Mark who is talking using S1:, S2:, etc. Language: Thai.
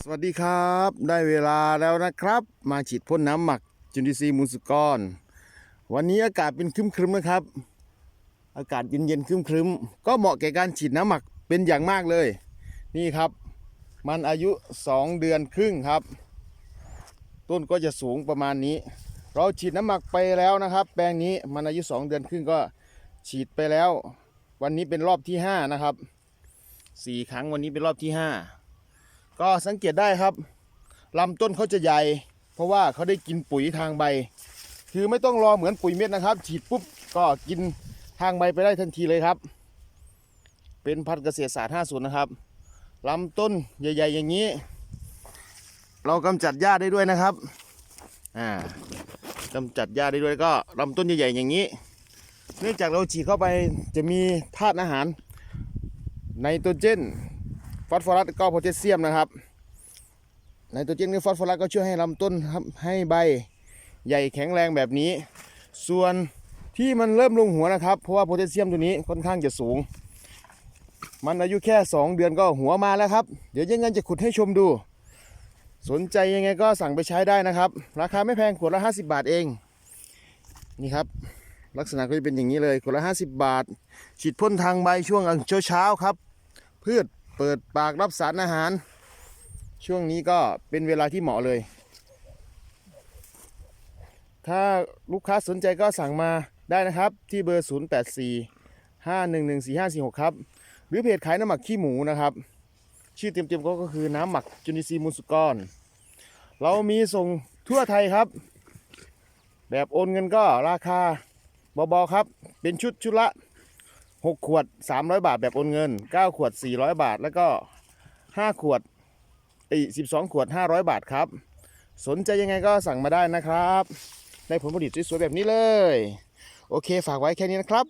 S1: สวัสดีครับ ได้เวลาแล้วนะครับ มาฉีดพ่นน้ำหมักจุลินทรีย์มูลสุกร วันนี้อากาศเป็นครึ้มๆนะครับ อากาศเย็นๆครึ้มๆก็เหมาะแก่การฉีดน้ำหมักเป็นอย่างมากเลย นี่ครับ มันอายุ 2 เดือนครึ่งครับ ต้นก็จะสูงประมาณนี้ เราฉีดน้ำหมักไปแล้วนะครับ แปลงนี้มันอายุ 2 เดือนครึ่งก็ฉีดไปแล้ว วันนี้เป็นรอบที่5นะครับสี่ครั้งวันนี้เป็นรอบที่ 5 ก็สังเกตได้ครับลำต้นเขาจะใหญ่ เพราะว่าเขาได้กินปุ๋ยทางใบ คือไม่ต้องรอเหมือนปุ๋ยเม็ดนะครับ ฉีดปุ๊บก็กินทางใบไปได้ทันทีเลยครับ เป็นพันธุ์เกษตรศาสตร์50นะครับลำต้นใหญ่ ๆ อย่างนี้ เรากำจัดหญ้าได้ด้วยนะครับอ่ากำจัดหญ้าได้ด้วยก็ลำต้นใหญ่ๆอย่างนี้ เนื่องจากเราฉีดเข้าไปจะมีธาตุอาหารไนโตรเจน ฟอสฟอรัสก็โพแทสเซียมนะครับไนโตรเจนกับฟอสฟอรัสก็ช่วยให้ลำต้นครับให้ใบใหญ่แข็งแรงแบบนี้ ส่วนที่มันเริ่มลงหัวนะครับ เพราะว่าโพแทสเซียมตัวนี้ค่อนข้างจะสูง มันอายุแค่ 2 เดือนก็หัวมาแล้วครับ เดี๋ยวยังไงจะขุดให้ชมดู สนใจยังไงก็สั่งไปใช้ได้นะครับ ราคาไม่แพงขวดละ 50 บาทเอง นี่ครับ ลักษณะก็จะเป็นอย่างนี้เลยขวดละ 50 บาท ฉีดพ่นทางใบช่วงเช้าๆครับ พืช เปิดปากรับสารอาหาร ช่วงนี้ก็เป็นเวลาที่เหมาะเลย ถ้าลูกค้าสนใจก็สั่งมาได้นะครับ ที่เบอร์ 084 511 4546 ครับ หรือเพจขายน้ำหมักขี้หมูนะครับ ชื่อเต็มๆก็คือน้ำหมักจุลินทรีย์มูลสุกร เรามีส่งทั่วไทยครับ แบบโอนเงินก็ราคาเบาๆครับ เป็นชุดชุดละ 6 ขวด 300 บาทแบบโอนเงิน 9 ขวด 400 บาท แล้วก็ 5 ขวดอี12ขวด 500 บาทครับ สนใจยังไงก็สั่งมาได้นะครับ ได้ผลผลิตสวยๆแบบนี้เลย โอเค ฝากไว้แค่นี้นะครับ